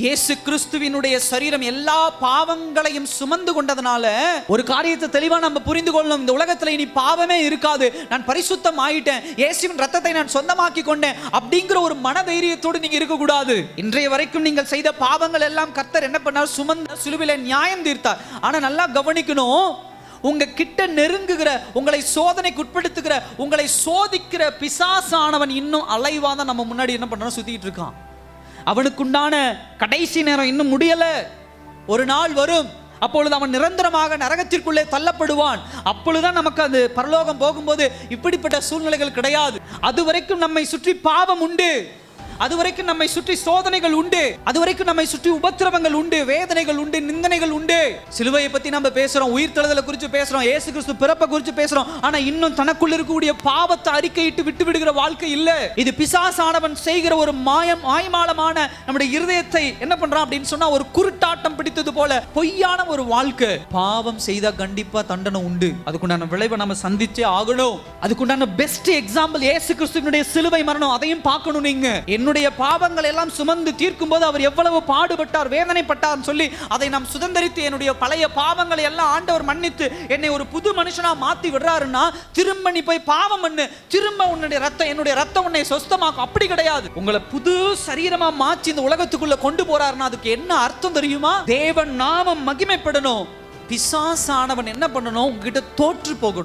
இயேசு கிறிஸ்துவினுடைய சரீரம் எல்லா பாவங்களையும் சுமந்து கொண்டதுனால ஒரு காரியத்தை தெளிவா நம்ம புரிந்து கொள்ளணும். இந்த உலகத்துல இனி பாவமே இருக்காது. நான் பரிசுத்தம் ஆயிட்டேன். இயேசுவின் ரத்தத்தை நான் சொந்தமாக்கி கொண்டேன் அப்படிங்கிற ஒரு மனதைரியத்தோடு நீங்க இருக்க கூடாது. இன்றைய வரைக்கும் நீங்கள் செய்த பாவங்கள் எல்லாம் கர்த்தர் என்ன பண்ணார்? சுமந்த சுலுவில நியாயம் தீர்த்தார். ஆனா நல்லா கவனிக்கணும். உங்க கிட்ட நெருங்குகிற உங்களை சோதனைக்கு உட்படுத்துகிற உங்களை சோதிக்கிற பிசாசானவன் இன்னும் அலைவாதான் நம்ம முன்னாடி என்ன பண்றான் சுத்திட்டு இருக்கான். அவனுக்குண்டான கடைசி நேரம் இன்னும் முடியல. ஒரு நாள் வரும் அப்பொழுது அவன் நிரந்தரமாக நரகத்திற்குள்ளே தள்ளப்படுவான். அப்பொழுதுதான் நமக்கு அது பரலோகம் போகும்போது இப்படிப்பட்ட சூழ்நிலைகள் கிடையாது. அது வரைக்கும் நம்மை சுற்றி பாவம் உண்டு. அது வரைக்கும் நம்மை சுற்றி சோதனைகள் உண்டு. அது வரைக்கும் நம்மை சுற்றி உபத்திரவங்கள் உண்டு வேதனைகள் உண்டு நிந்தனைகள் உண்டு. சிலுவையை பத்தி நம்ம பேசுறோம் உயிர் தழுதலை குறித்து பேசுறோம் ஏசு கிறிஸ்து பிறப்பை குறித்து பேசுறோம். ஆனா இன்னும் தனக்குள்ள இருக்கக்கூடிய பாவத்தை அறிக்கையிட்டு விட்டு விடுகிற வாழ்க்கை இல்ல. இது பிசாசானவன் செய்கிற ஒரு மாயம் மாயமாலமான நம்முடைய இருதயத்தை என்ன பண்றான் அப்படின்னு சொன்னா ஒரு குருட்டாட்டம் பிடித்தது போல பொய்யான ஒரு வாழ்க்கை. பாவம் செய்தா கண்டிப்பா தண்டனை உண்டு. அதுக்குண்டான விளைவை நம்ம சந்திச்சே ஆகணும். அதுக்குண்டான பெஸ்ட் எக்ஸாம்பிள் ஏசு கிறிஸ்துவனுடைய சிலுவை மரணம். அதையும் பார்க்கணும் நீங்க. என்னுடைய பாவங்கள் எல்லாம் சுமந்து தீர்க்கும் போது அவர் எவ்வளவு பாடுபட்டார் வேதனைப்பட்டார் சொல்லி அதை நாம் சுதந்திரித்து என்னுடைய பழைய பாவங்களை எல்லாம் ஆண்டவர் மன்னித்து என்னை ஒரு புது மனுஷனா மாத்தி விடுறாருன்னா திரும்ப நீ போய் பாவம் பண்ணு திரும்ப உன்னுடைய ரத்தம் என்னுடைய ரத்தம் உன்னை சொஸ்தமாக்கும். அப்படி கிடையாது. உங்களை புது சரீரமா மாற்றி இந்த உலகத்துக்குள்ள கொண்டு போறாருன்னா அதுக்கு என்ன அர்த்தம் தெரியுமா? தேவன் நாமம் மகிமைப்படணும். பிசாசானவன் என்ன பண்ணணும்? உங்ககிட்ட தோற்று போகணும்.